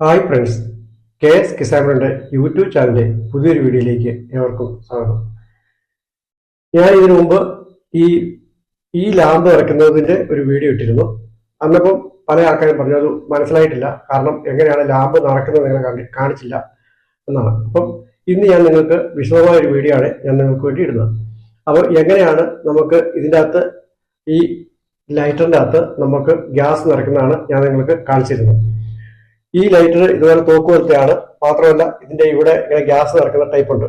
Hi friends K S കിസാമിന്റെ YouTube ചാനലിലെ പുതിയൊരു വീഡിയോയിലേക്ക് ഏവർക്കും സ്വാഗതം. ഞാൻ ഇതിനു മുമ്പ് ഈ ഈ ലാമ്പ് ഇറക്കുന്നതിന്റെ ഒരു വീഡിയോ ഇട്ടിരുന്നു. അന്നപ്പം പല ആൾക്കാരും പറഞ്ഞു അത് മനസ്സിലായിട്ടില്ല. കാരണം എങ്ങനെയാണ് ലാമ്പ് നടക്കുന്നത് നിങ്ങളെ കാണിച്ചില്ല എന്നാണ്. അപ്പം ഇന്ന് ഞാൻ നിങ്ങൾക്ക് വിശദമായ ഒരു വീഡിയോ ആണ് ഞാൻ നിങ്ങൾക്ക് വേണ്ടി ഇടുന്നത്. അപ്പോൾ എങ്ങനെയാണ് നമുക്ക് ഇതിന്റെ അകത്ത് ഈ ലൈറ്ററിന്റെ അകത്ത് നമുക്ക് ഗ്യാസ് നിറയ്ക്കുന്നതാണ് ഞാൻ നിങ്ങൾക്ക് കാണിച്ചിരുന്നത്. ഈ ലൈറ്റർ ഇതുപോലെ തോക്ക് പോലത്തെയാണ് മാത്രമല്ല ഇതിന്റെ ഇവിടെ ഇങ്ങനെ ഗ്യാസ് നിറക്കുന്ന ടൈപ്പ് ഉണ്ട്.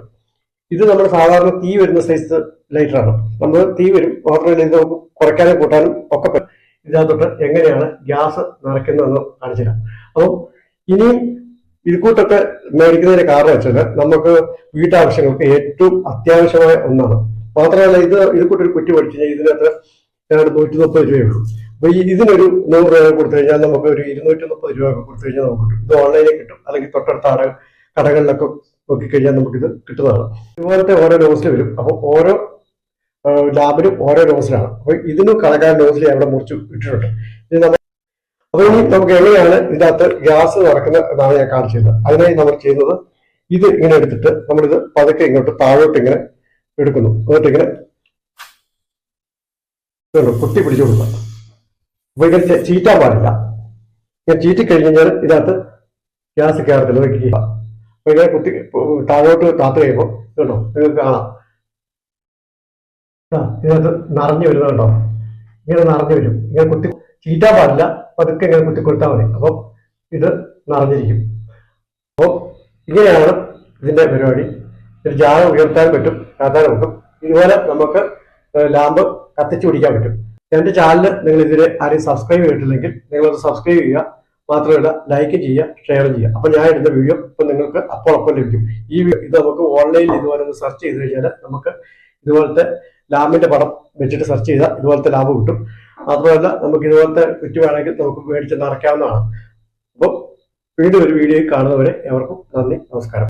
ഇത് നമ്മൾ സാധാരണ തീ വരുന്ന സൈസ് ലൈറ്ററാണ് നമ്മൾ തീ വരും മാത്രമല്ല ഇത് നമുക്ക് കുറയ്ക്കാനും കൂട്ടാനും ഒക്കെ പറ്റും. ഇതിനകത്തോട്ട് എങ്ങനെയാണ് ഗ്യാസ് നിറയ്ക്കുന്നതെന്ന് കാണിച്ചുതരാം അപ്പം ഇനിയും ഇതുകൂട്ടൊക്കെ മേടിക്കുന്നതിന് കാരണം വെച്ചാൽ നമുക്ക് വീട്ടാവശ്യങ്ങൾക്ക് ഏറ്റവും അത്യാവശ്യമായ ഒന്നാണ്. മാത്രമല്ല ഇത് ഇതുകൂട്ടൊരു കുറ്റി പഠിച്ചു കഴിഞ്ഞാൽ ഇതിനകത്ത് ഞങ്ങളുടെ നൂറ്റി മുപ്പത് രൂപയുള്ളൂ അപ്പൊ ഇതിനൊരു നൂറ് രൂപ കൊടുത്തു കഴിഞ്ഞാൽ നമുക്ക് ഒരു ഇരുന്നൂറ്റി മുപ്പത് രൂപ ഒക്കെ കൊടുത്തു കഴിഞ്ഞാൽ നമുക്ക് ഇത് ഓൺലൈനിൽ കിട്ടും. അല്ലെങ്കിൽ തൊട്ടടുത്ത ആറ് കടകളിലൊക്കെ നോക്കിക്കഴിഞ്ഞാൽ നമുക്കിത് കിട്ടുന്നതാണ്. ഇതുപോലത്തെ ഓരോ ലോസിൽ വരും. അപ്പോൾ ഓരോ ലാബിലും ഓരോ ലോസിലാണ് അപ്പൊ ഇതിനും കളകാൻ ലോസിൽ അവിടെ മുറിച്ച് ഇട്ടിട്ടുണ്ട്. ഇത് നമ്മൾ അപ്പൊ ഇനി നമുക്ക് എങ്ങനെയാണ് ഇതിനകത്ത് ഗ്യാസ് നടക്കുന്ന എന്നാണ് ഞാൻ കാണിച്ചത്. അതിനായി നമ്മൾ ചെയ്യുന്നത് ഇത് ഇങ്ങനെ എടുത്തിട്ട് നമ്മളിത് പതുക്കെ ഇങ്ങോട്ട് താഴോട്ട് ഇങ്ങനെ എടുക്കുന്നു. എന്നിട്ട് ഇങ്ങനെ ഇതുണ്ട്, കുത്തി പിടിച്ചു ചെ- ചീറ്റാൻ പാടില്ല. ഇങ്ങനെ ചീറ്റി കഴിഞ്ഞ് കഴിഞ്ഞാൽ ഇതിനകത്ത് ഗ്യാസ് കയറത്തില്ല വെക്കുക അപ്പൊ ഇങ്ങനെ കുത്തി താഴോട്ട് കാത്തു കഴിയുമ്പോൾ കേട്ടോ നിങ്ങൾക്ക് കാണാം. ഇതിനകത്ത് നിറഞ്ഞു വരുന്നത് കണ്ടോ? ഇങ്ങനെ നിറഞ്ഞു വരും. ഇങ്ങനെ കുത്തി ചീറ്റാൻ പാടില്ല. പതുക്കെ ഇങ്ങനെ കുത്തി കൊടുത്താൽ മതി. അപ്പം ഇത് നിറഞ്ഞിരിക്കും. അപ്പോൾ ഇങ്ങനെയാണ് ഇതിന്റെ പരിപാടി. ഒരു ജാറ ഉയർത്താൻ പറ്റും കാത്താൻ പറ്റും. ഇതുപോലെ നമുക്ക് ലാമ്പ് കത്തിച്ചു പിടിക്കാൻ പറ്റും. എന്റെ ചാനൽ നിങ്ങൾ ഇതുവരെ ആരെയും സബ്സ്ക്രൈബ് ചെയ്തിട്ടില്ലെങ്കിൽ നിങ്ങളത് സബ്സ്ക്രൈബ് ചെയ്യുക. മാത്രമല്ല ലൈക്ക് ചെയ്യുക ഷെയർ ചെയ്യുക. അപ്പൊ ഞാൻ ഇടുന്ന വീഡിയോ ഇപ്പൊ നിങ്ങൾക്ക് അപ്പോൾ അപ്പോൾ ലഭിക്കും. ഈ ഇത് നമുക്ക് ഓൺലൈനിൽ ഇതുപോലെ ഒന്ന് സെർച്ച് ചെയ്ത് കഴിഞ്ഞാൽ നമുക്ക് ഇതുപോലത്തെ ലാമ്പിന്റെ പടം വെച്ചിട്ട് സെർച്ച് ചെയ്താൽ ഇതുപോലത്തെ ലാബ് കിട്ടും. മാത്രമല്ല നമുക്ക് ഇതുപോലത്തെ കുറ്റി വേണമെങ്കിൽ നമുക്ക് മേടിച്ച് നടക്കാവുന്നതാണ് അപ്പോൾ വീണ്ടും ഒരു വീഡിയോ കാണുന്നവരെ എവർക്കും നന്ദി നമസ്കാരം.